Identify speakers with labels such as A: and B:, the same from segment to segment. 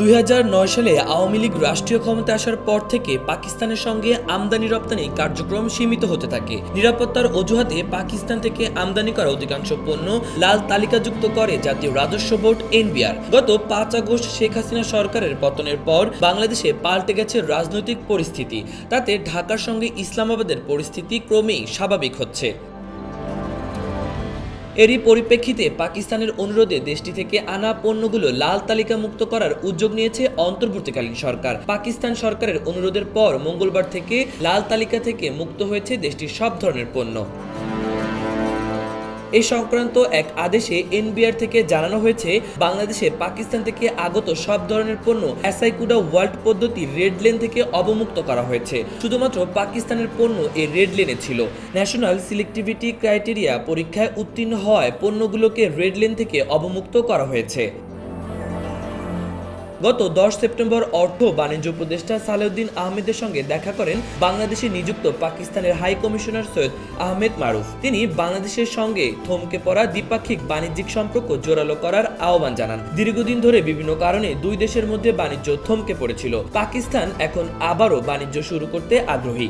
A: দুই হাজার নয় সালে আওয়ামী লীগ রাষ্ট্রীয় ক্ষমতা আসার পর থেকে পাকিস্তানের সঙ্গে আমদানি রপ্তানি কার্যক্রম সীমিত হতে থাকে। নিরাপত্তার অজুহাতে পাকিস্তান থেকে আমদানি করা অধিকাংশ পণ্য লাল তালিকাযুক্ত করে জাতীয় রাজস্ব বোর্ড এনবিআর। গত পাঁচ আগস্ট শেখ হাসিনা সরকারের পতনের পর বাংলাদেশে পাল্টে গেছে রাজনৈতিক পরিস্থিতি। তাতে ঢাকার সঙ্গে ইসলামাবাদের পরিস্থিতি ক্রমেই স্বাভাবিক হচ্ছে। এরই পরিপ্রেক্ষিতে পাকিস্তানের অনুরোধে দেশটি থেকে আনা পণ্যগুলো লাল তালিকা মুক্ত করার উদ্যোগ নিয়েছে অন্তর্বর্তীকালীন সরকার। পাকিস্তান সরকারের অনুরোধের পর মঙ্গলবার থেকে লাল তালিকা থেকে মুক্ত হয়েছে দেশটির সব ধরনের পণ্য। এই সংক্রান্ত এক আদেশে এনবিআর থেকে জানানো হয়েছে, বাংলাদেশে পাকিস্তান থেকে আগত সব ধরনের পণ্য অ্যাসাইকুডা ওয়ার্ল্ড পদ্ধতি রেড লেন থেকে অবমুক্ত করা হয়েছে। শুধুমাত্র পাকিস্তানের পণ্য এ রেড লেনে ছিল। ন্যাশনাল সিলেক্টিভিটি ক্রাইটেরিয়া পরীক্ষায় উত্তীর্ণ হওয়ায় পণ্যগুলোকে রেড লেন থেকে অবমুক্ত করা হয়েছে। গত দশ সেপ্টেম্বর অর্থ বাণিজ্য উপদেষ্টা সালেউদ্দিন আহমেদের সঙ্গে দেখা করেন বাংলাদেশে নিযুক্ত পাকিস্তানের হাই কমিশনার সৈয়দ আহমেদ মারুফ। তিনি বাংলাদেশের সঙ্গে থমকে পড়া দ্বিপাক্ষিক বাণিজ্যিক সম্পর্ক জোরালো করার আহ্বান জানান। দীর্ঘদিন ধরে বিভিন্ন কারণে দুই দেশের মধ্যে বাণিজ্য থমকে পড়েছিল। পাকিস্তান এখন আবারও বাণিজ্য শুরু করতে আগ্রহী।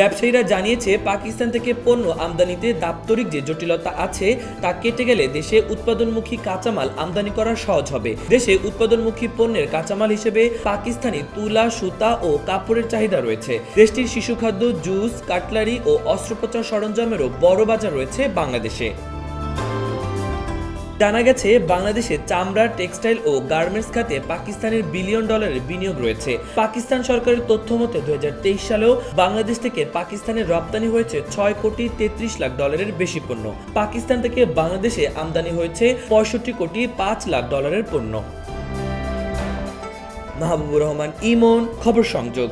A: ব্যবসায়ীরা জানিয়েছে, পাকিস্তান থেকে পণ্য আমদানিতে দাপ্তরিক যে জটিলতা আছে, তা কেটে গেলে দেশে উৎপাদনমুখী কাঁচামাল আমদানি করা সহজ হবে। দেশে উৎপাদনমুখী পণ্যের কাঁচামাল হিসেবে পাকিস্তানি তুলা, সুতা ও কাপড়ের চাহিদা রয়েছে। দেশটির শিশু খাদ্য, জুস, কাটলারি ও অস্ত্রোপচার সরঞ্জামেরও বড় বাজার রয়েছে বাংলাদেশে। জানা গেছে, বাংলাদেশে চামড়া, টেক্সটাইল ও গার্মেন্টস খাতে পাকিস্তানের বিলিয়ন ডলারের বিনিয়োগ রয়েছে। পাকিস্তান সরকারের তথ্য মতে দু সালেও বাংলাদেশ থেকে পাকিস্তানের রপ্তানি হয়েছে ছয় কোটি তেত্রিশ লাখ ডলারের বেশি পণ্য। পাকিস্তান থেকে বাংলাদেশে আমদানি হয়েছে পঁয়ষট্টি কোটি পাঁচ লাখ ডলারের পণ্য। মাহবুবুর রহমান, ইমন, খবর সংযোগ।